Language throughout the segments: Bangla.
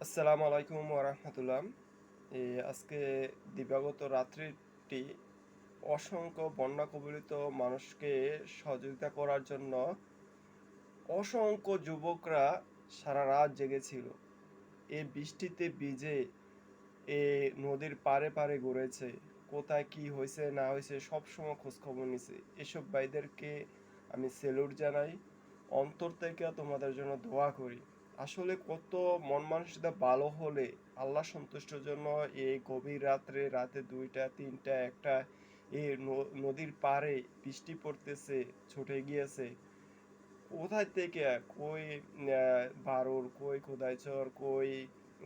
আসসালামু আলাইকুম ওরহমতুল্লাহ এই আজকে দিবাগত রাত্রিটি অসংখ্য বন্যা কবলিত মানুষকে সহযোগিতা করার জন্য অসংখ্য যুবকরা সারা রাত জেগেছিল। এই বৃষ্টিতে ভিজে এ নদীর পারে পারে ঘুরেছে, কোথায় কি হয়েছে, না হয়েছে সবসময় খোঁজখবর নিছে। এসব ভাইদেরকে আমি সেলুট জানাই। অন্তর থেকে তোমাদের জন্য দোয়া করি। আসলে কত মন মানসিকতা ভালো হলে আল্লাহ সন্তুষ্টর জন্য এই গভীর রাত্রে, রাতে দুইটা, তিনটা, একটা এই নদীর পাড়ে বৃষ্টি পড়তেছে, ছুটে গিয়েছে। কোথায় থেকে? কই বারুর, কই কোদাইচর কই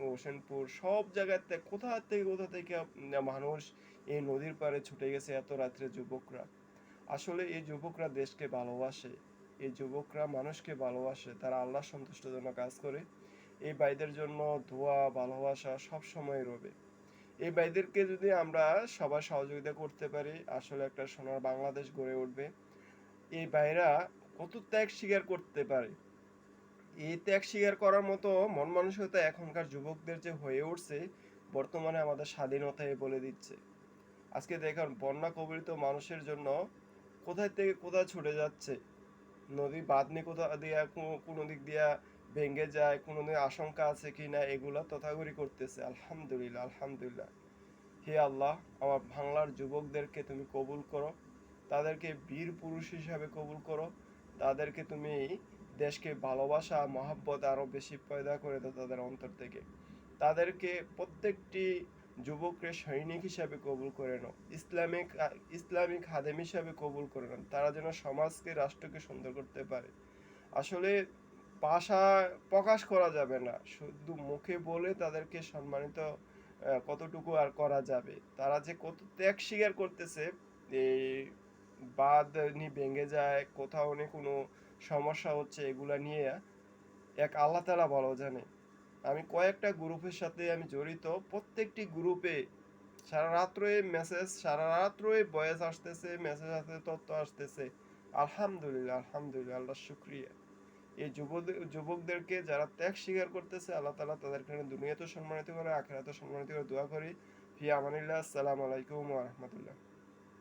হোসেনপুর? সব জায়গাতে কোথা থেকে কোথা থেকে মানুষ এই নদীর পাড়ে ছুটে গেছে এত রাত্রে যুবকরা? আসলে এই যুবকরা দেশকে ভালোবাসে। এই যুবকরা মানুষকে ভালোবাসে, তারা আল্লাহ সন্তুষ্টর জন্য কাজ করে। এই ভাইদের জন্য দোয়া, ভালোবাসা সব সময় রবে। এই ভাইদেরকে যদি আমরা সবার সহযোগিতা করতে পারি, আসলে একটা সোনার বাংলাদেশ গড়ে উঠবে। এই ভাইরা কত ত্যাগ স্বীকার করতে পারে। এই ত্যাগ স্বীকার করার মতো মন মানসিকতা এখনকার যুবকদের যে হয়ে উঠছে, বর্তমানে আমাদের স্বাধীনতায় বলে দিচ্ছে। আজকে দেখুন, বন্যা কবলিত মানুষের জন্য কোথায় থেকে কোথায় ছুটে যাচ্ছে। নদী বাঁধনি কোথা দিয়া কোনো দিক দিয়া ভেঙে যায়, কোনো আশঙ্কা আছে কি না, এগুলা তথাগরি করতেছে। আলহামদুলিল্লাহ আলহামদুলিল্লাহ। হে আল্লাহ, আমার বাংলার যুবকদেরকে তুমি কবুল করো। তাদেরকে বীর পুরুষ হিসাবে কবুল করো। তাদেরকে তুমি দেশকে ভালোবাসা, মহাব্বত আরও বেশি পয়দা করে দাও তাদের অন্তর থেকে। তাদেরকে প্রত্যেকটি যুবককে সৈনিক হিসাবে কবুল করে নাও ইসলামিক ইসলামিক হাদেম হিসাবে কবুল করে নাও তারা যেন সমাজকে, রাষ্ট্রকে সুন্দর করতে পারে। আসলে ভাষা প্রকাশ করা যাবে না। শুধু মুখে বলে তাদেরকে সম্মানিত কতটুকু আর করা যাবে। তারা যে কত ত্যাগ স্বীকার করতেছে এই বাঁধ নি ভেঙে যায়, কোথাও নি কোনো সমস্যা হচ্ছে, এগুলা নিয়ে এক আল্লাহ তালা ভালো জানে। আমি কয়েকটা গ্রুপের সাথে আমি জড়িত। প্রত্যেকটি গ্রুপে সারা রাত্রে মেসেজ সারা রাত্রে বয়েস আসতেছে মেসেজ আসতে তথ্য আসতেছে। আলহামদুলিল্লাহ আলহামদুলিল্লাহ, আল্লাহ শুক্রিয়া। এই যুবদের যুবকদেরকে যারা ত্যাগ স্বীকার করতেছে, আল্লাহ তালা তাদেরকে দুনিয়াতে সম্মানিত করে আখেরাতে সম্মানিত করে, দোয়া করি। ফি আমানিল্লাহ, আসসালামু আলাইকুম রাহমাতুল্লাহ।